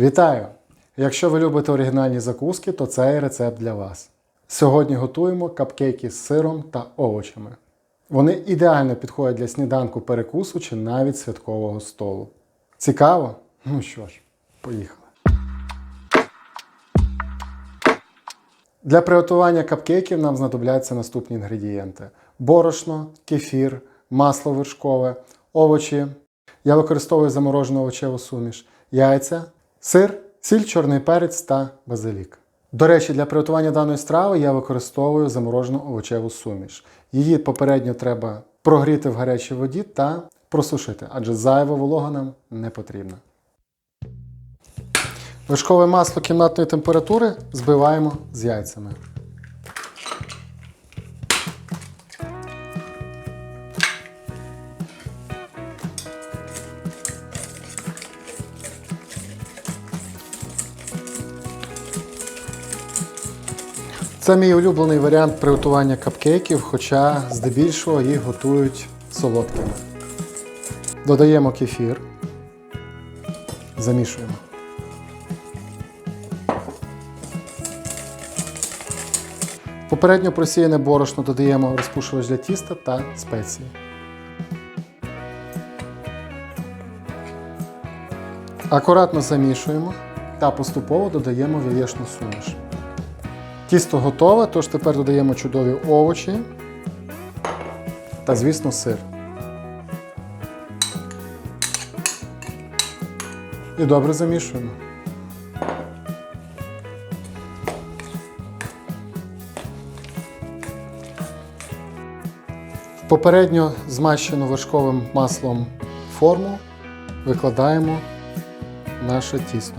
Вітаю! Якщо ви любите оригінальні закуски, то цей рецепт для вас. Сьогодні готуємо капкейки з сиром та овочами. Вони ідеально підходять для сніданку перекусу чи навіть святкового столу. Цікаво? Ну що ж, поїхали. Для приготування капкейків нам знадобляться наступні інгредієнти: борошно, кефір, масло вершкове, овочі. Я використовую заморожену овочеву суміш, яйця, сир, сіль, чорний перець та базилік. До речі, для приготування даної страви я використовую заморожену овочеву суміш. Її попередньо треба прогріти в гарячій воді та просушити, адже зайва волога нам не потрібна. Вершкове масло кімнатної температури збиваємо з яйцями. Це мій улюблений варіант приготування капкейків, хоча здебільшого їх готують солодкими. Додаємо кефір, замішуємо. Попередньо просіяне борошно додаємо розпушувач для тіста та спеції. Акуратно замішуємо та поступово додаємо яєчну суміш. Тісто готове, тож тепер додаємо чудові овочі та, звісно, сир. І добре замішуємо. Попередньо змащену вершковим маслом форму викладаємо наше тісто.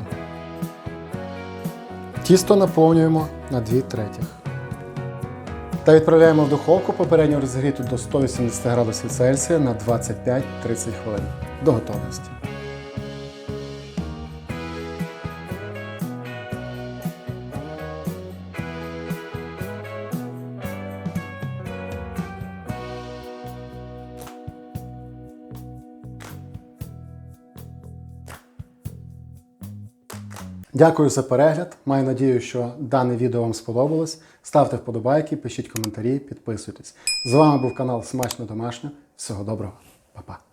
Тісто наповнюємо на 2 третіх. Та відправляємо в духовку попередньо розігріту до 180 градусів Цельсія на 25-30 хвилин до готовності. Дякую за перегляд. Маю надію, що дане відео вам сподобалось. Ставте вподобайки, пишіть коментарі, підписуйтесь. З вами був канал Смачно Домашньо. Всього доброго, Па-па.